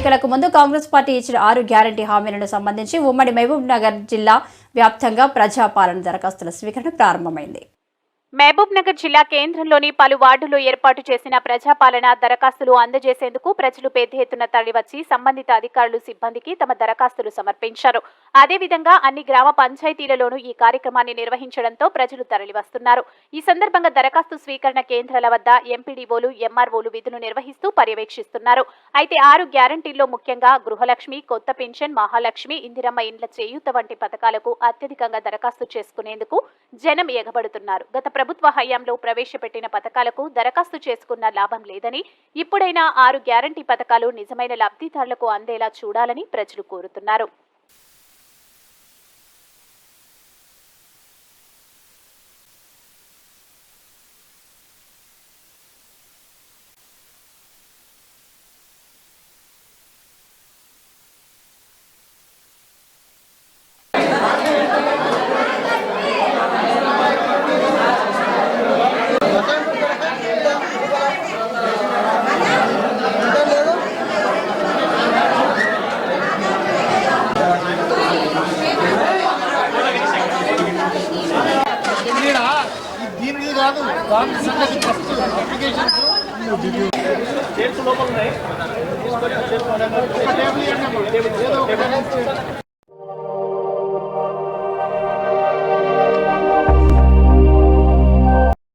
ఎన్నికలకు ముందు కాంగ్రెస్ పార్టీ ఇచ్చిన ఆరు గ్యారంటీ హామీలను సంబంధించి ఉమ్మడి మహబూబ్ నగర్ జిల్లా వ్యాప్తంగా ప్రజాపాలన దరఖాస్తుల స్వీకరణ ప్రారంభమైంది. మహబూబ్ నగర్ జిల్లా కేంద్రంలోని పలు వార్డుల్లో ఏర్పాటు చేసిన ప్రజాపాలన దరఖాస్తులు అందజేసేందుకు ప్రజలు పెద్ద ఎత్తున తరలివచ్చి సంబంధిత అధికారులు సిబ్బందికి తమ దరఖాస్తులు సమర్పించారు. అదేవిధంగా అన్ని గ్రామ పంచాయతీలలోనూ ఈ కార్యక్రమాన్ని నిర్వహించడంతో ప్రజలు తరలివస్తున్నారు. ఈ సందర్భంగా దరఖాస్తు స్వీకరణ కేంద్రాల వద్ద ఎంపీడీఓలు ఎంఆర్ఓలు విధులు నిర్వహిస్తూ పర్యవేక్షిస్తున్నారు. అయితే ఆరు గ్యారంటీల్లో ముఖ్యంగా గృహలక్ష్మి కొత్త పెన్షన్ మహాలక్ష్మి ఇందిరమ్మ ఇండ్ల చేయూత వంటి పథకాలకు అత్యధికంగా దరఖాస్తు చేసుకునేందుకు జనం ఎగబడుతున్నారు. గత ప్రభుత్వ హయాంలో ప్రవేశపెట్టిన పథకాలకు దరఖాస్తు చేసుకున్న లాభం లేదని ఇప్పుడైనా ఆరు గ్యారంటీ పథకాలు నిజమైన లబ్ధిదారులకు అందేలా చూడాలని ప్రజలు కోరుతున్నారు. దీనికి కాదు దాని